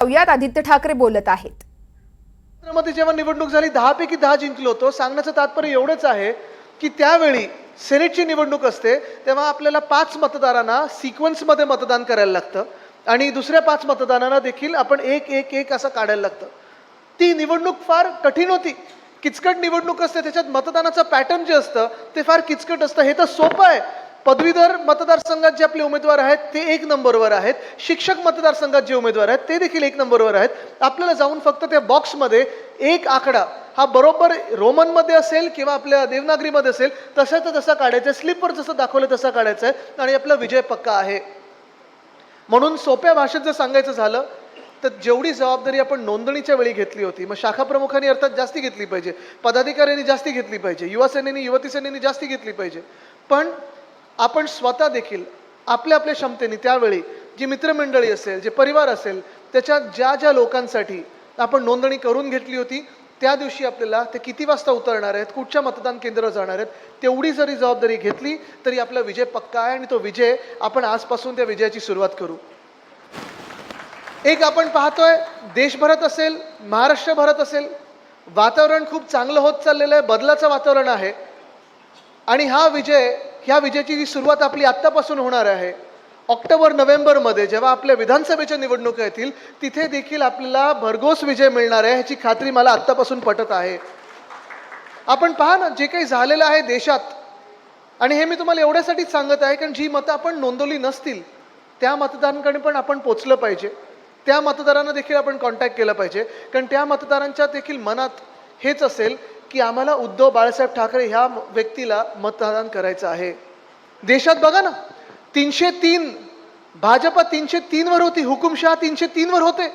पाहुयात आदित्य ठाकरे बोलत आहेत. मध्ये जेव्हा निवडणूक झाली दहा पैकी दहा जिंकलो होतो. सांगण्याचं तात्पर्य एवढंच आहे की त्यावेळी सेनेटची निवडणूक असते तेव्हा आपल्याला पाच मतदारांना सिक्वेन्समध्ये मतदान करायला लागतं आणि दुसऱ्या पाच मतदारांना देखील आपण एक एक एक असं काढायला लागतं. ती निवडणूक फार कठीण होती. किचकट निवडणूक असते त्याच्यात मतदानाचं पॅटर्न जे असतं ते फार किचकट असतं. हे तर सोपं आहे. पदवीधर मतदारसंघात जे आपले उमेदवार आहेत ते एक नंबरवर आहेत. शिक्षक मतदारसंघात जे उमेदवार आहेत ते देखील एक नंबरवर आहेत. आपल्याला जाऊन फक्त त्या बॉक्समध्ये एक आकडा हा बरोबर रोमनमध्ये असेल किंवा आपल्या देवनागरीमध्ये असेल तशाचा तसा काढायचा आहे. स्लिपवर जसं दाखवलं तसा काढायचा आहे. आणि आपला विजय पक्का आहे. म्हणून सोप्या भाषेत जर सांगायचं झालं तर जेवढी जबाबदारी आपण नोंदणीच्या वेळी घेतली होती मग शाखा प्रमुखांनी अर्थात जास्ती घेतली पाहिजे. पदाधिकाऱ्यांनी जास्ती घेतली पाहिजे. युवा सेनेनी युवती सेनेनी जास्ती घेतली पाहिजे. पण आपण स्वतः देखील आपल्या आपल्या क्षमतेने त्यावेळी जी मित्रमंडळी असेल जे परिवार असेल त्याच्यात ज्या ज्या लोकांसाठी आपण नोंदणी करून घेतली होती त्या दिवशी आपल्याला ते किती वाजता उतरणार आहेत कुठच्या मतदान केंद्रावर जाणार आहेत तेवढी जरी जबाबदारी घेतली तरी आपला विजय पक्का आहे आणि तो विजय आपण आजपासून त्या विजयाची सुरुवात करू. एक आपण पाहतोय देशभरात असेल महाराष्ट्रभरात असेल वातावरण खूप चांगलं होत चाललेलं आहे बदलाचं वातावरण आहे. आणि हा विजय ह्या विजयाची जी सुरुवात आपली आत्तापासून होणार आहे ऑक्टोबर नोव्हेंबरमध्ये जेव्हा आपल्या विधानसभेच्या निवडणुका येतील तिथे देखील आपल्याला भरघोस विजय मिळणार आहे ह्याची खात्री मला आत्तापासून पटत आहे. आपण पहा ना जे काही झालेलं आहे देशात आणि हे मी तुम्हाला एवढ्यासाठीच सांगत आहे कारण जी मतं आपण नोंदवली नसतील त्या मतदारांकडे पण आपण पोचलं पाहिजे. त्या मतदारांना देखील आपण कॉन्टॅक्ट केलं पाहिजे कारण त्या मतदारांच्या देखील मनात हेच असेल की आम्हाला उद्धव बाळासाहेब ठाकरे ह्या व्यक्तीला मतदान करायचं आहे. देशात बघा ना तीनशे तीन भाजपा तीनशे तीनवर होती हुकुमशहा तीनशे तीनवर होते.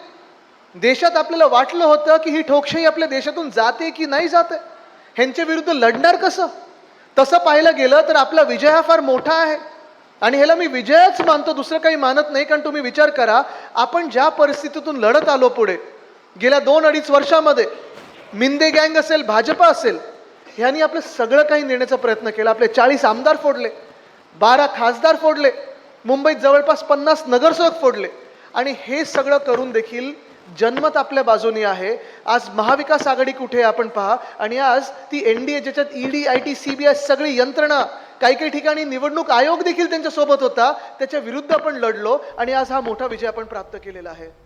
देशात आपल्याला वाटलं होतं की ही ठोकशाही आपल्या देशातून जाते की नाही जाते? ह्यांच्या विरुद्ध लढणार कसं? तसं पाहायला गेलं तर आपला विजय हा फार मोठा आहे. आणि ह्याला मी विजयच मानतो दुसरं काही मानत नाही कारण तुम्ही विचार करा आपण ज्या परिस्थितीतून लढत आलो पुढे गेल्या दोन अडीच वर्षामध्ये मिंदे गँग असेल भाजपा असेल ह्यांनी आपलं सगळं काही नेण्याचा प्रयत्न केला. आपले चाळीस आमदार फोडले बारा खासदार फोडले मुंबईत जवळपास पन्नास नगरसेवक फोडले. आणि हे सगळं करून देखील जनमत आपल्या बाजूनी आहे. आज महाविकास आघाडी कुठे आहे आपण पहा. आणि आज ती एन डी ए ज्याच्यात E D I T C B I सगळी यंत्रणा काही काही ठिकाणी निवडणूक आयोग देखील त्यांच्यासोबत होता त्याच्या विरुद्ध आपण लढलो. आणि आज हा मोठा विजय आपण प्राप्त केलेला आहे.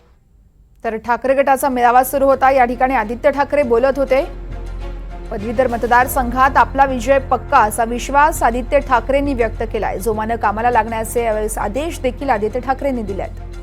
तर ठाकरे गटाचा मेळावा सुरू होता. या ठिकाणी आदित्य ठाकरे बोलत होते. पदवीधर मतदारसंघात आपला विजय पक्का असा विश्वास आदित्य ठाकरेंनी व्यक्त केलाय. जोमानं कामाला लागण्याचे आदेश देखील आदित्य ठाकरेंनी दिले आहेत